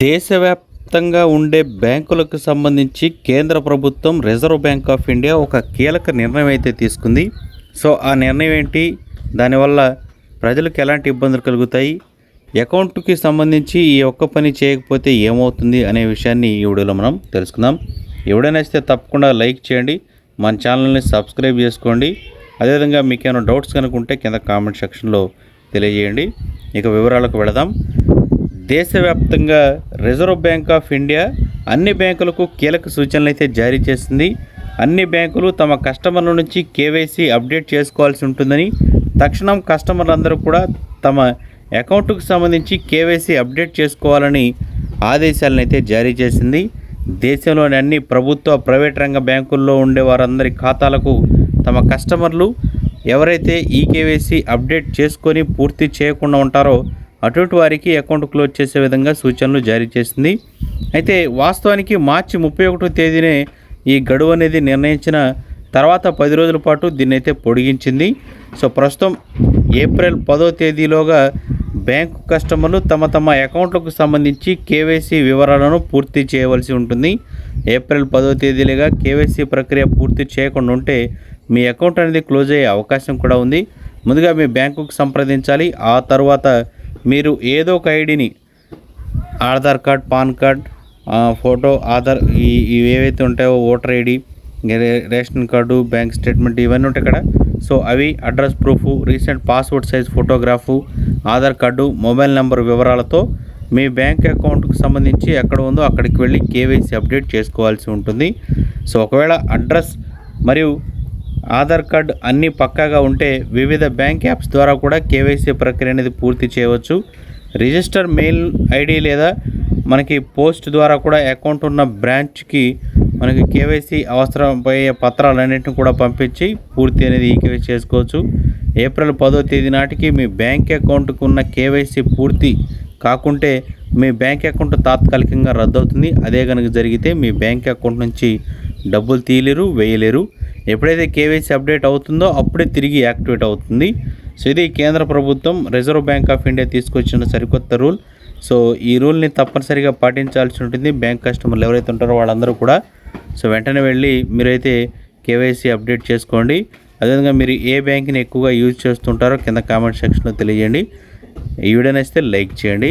దేశవ్యాప్తంగా ఉండే బ్యాంకులకు సంబంధించి కేంద్ర ప్రభుత్వం రిజర్వ్ బ్యాంక్ ఆఫ్ ఇండియా ఒక కీలక నిర్ణయం అయితే తీసుకుంది. సో ఆ నిర్ణయం ఏంటి? దానివల్ల ప్రజలకు ఎలాంటి ఇబ్బందులు కలుగుతాయి? అకౌంట్కి సంబంధించి ఈ ఒక్క పని చేయకపోతే ఏమవుతుంది అనే విషయాన్ని ఈ వీడియోలో మనం తెలుసుకుందాం. ఎవడైనా నచ్చితే తప్పకుండా లైక్ చేయండి. మన ఛానల్ని సబ్స్క్రైబ్ చేసుకోండి. అదేవిధంగా మీకు ఏమైనా డౌట్స్ కనుక ఉంటే కింద కామెంట్ సెక్షన్లో తెలియజేయండి. ఇక వివరాలకు వెళదాం. దేశవ్యాప్తంగా రిజర్వ్ బ్యాంక్ ఆఫ్ ఇండియా అన్ని బ్యాంకులకు కీలక సూచనలు అయితే జారీ చేసింది. అన్ని బ్యాంకులు తమ కస్టమర్ల నుంచి కేవైసీ అప్డేట్ చేసుకోవాల్సి ఉంటుందని తక్షణం కస్టమర్లందరూ కూడా తమ అకౌంట్కు సంబంధించి కేవైసీ అప్డేట్ చేసుకోవాలని ఆదేశాలను అయితే జారీ చేసింది. దేశంలోని అన్ని ప్రభుత్వ ప్రైవేట్ రంగ బ్యాంకుల్లో ఉండే వారందరి ఖాతాలకు తమ కస్టమర్లు ఎవరైతే ఈ కేవైసీ అప్డేట్ చేసుకొని పూర్తి చేయకుండా ఉంటారో అటువంటి వారికి అకౌంట్ క్లోజ్ చేసే విధంగా సూచనలు జారీ చేసింది. అయితే వాస్తవానికి మార్చి ముప్పై ఒకటో తేదీనే ఈ గడువు అనేది నిర్ణయించిన తర్వాత పది రోజుల పాటు దీన్ని అయితే పొడిగించింది. సో ప్రస్తుతం ఏప్రిల్ పదో తేదీలోగా బ్యాంకు కస్టమర్లు తమ తమ అకౌంట్లకు సంబంధించి కేవైసీ వివరాలను పూర్తి చేయవలసి ఉంటుంది. ఏప్రిల్ పదో తేదీలుగా కేవైసీ ప్రక్రియ పూర్తి చేయకుండా ఉంటే మీ అకౌంట్ అనేది క్లోజ్ అయ్యే అవకాశం కూడా ఉంది. ముందుగా మీ బ్యాంకుకు సంప్రదించాలి. ఆ తర్వాత మీరు ఏదో ఒక ఐడిని Aadhaar card PAN card photo Aadhaar ఈ ఇవి ఏవైతే ఉంటాయో voter ID ration card bank statement ఇవన్నీ ఉంటాయి కదా. సో అవి address proof recent passport size photograph Aadhaar card mobile number వివరాలతో మీ బ్యాంక్ అకౌంట్కి సంబంధించి ఎక్కడ ఉందో అక్కడికి వెళ్ళి కేవైసీ అప్డేట్ చేసుకోవాల్సి ఉంటుంది. సో ఒకవేళ అడ్రస్ మరియు ఆధార్ కార్డ్ అన్నీ పక్కాగా ఉంటే వివిధ బ్యాంక్ యాప్స్ ద్వారా కూడా కేవైసీ ప్రక్రియ అనేది పూర్తి చేయవచ్చు. రిజిస్టర్ మెయిల్ ఐడి లేదా మనకి పోస్ట్ ద్వారా కూడా అకౌంట్ ఉన్న బ్రాంచ్కి మనకి కేవైసీ అవసరమయ్యే పత్రాలన్నింటిని కూడా పంపించి పూర్తి అనేది ఈ కేవైసీ చేసుకోవచ్చు. ఏప్రిల్ పదో తేదీ నాటికి మీ బ్యాంక్ అకౌంట్కు ఉన్న కేవైసీ పూర్తి కాకుంటే మీ బ్యాంక్ అకౌంట్ తాత్కాలికంగా రద్దవుతుంది. అదే కనుక జరిగితే మీ బ్యాంక్ అకౌంట్ నుంచి డబ్బులు తీయలేరు వేయలేరు. ఎప్పుడైతే కేవైసీ అప్డేట్ అవుతుందో అప్పుడే తిరిగి యాక్టివేట్ అవుతుంది. సో ఇది కేంద్ర ప్రభుత్వం రిజర్వ్ బ్యాంక్ ఆఫ్ ఇండియా తీసుకొచ్చిన సరికొత్త రూల్. సో ఈ రూల్ని తప్పనిసరిగా పాటించాల్సి ఉంటుంది. బ్యాంక్ కస్టమర్లు ఎవరైతే ఉంటారో వాళ్ళందరూ కూడా. సో వెంటనే వెళ్ళి మీరైతే కేవైసీ అప్డేట్ చేసుకోండి. అదేవిధంగా మీరు ఏ బ్యాంక్ని ఎక్కువగా యూజ్ చేస్తుంటారో కింద కామెంట్ సెక్షన్లో తెలియజేయండి. ఈ వీడియో నచ్చితే లైక్ చేయండి.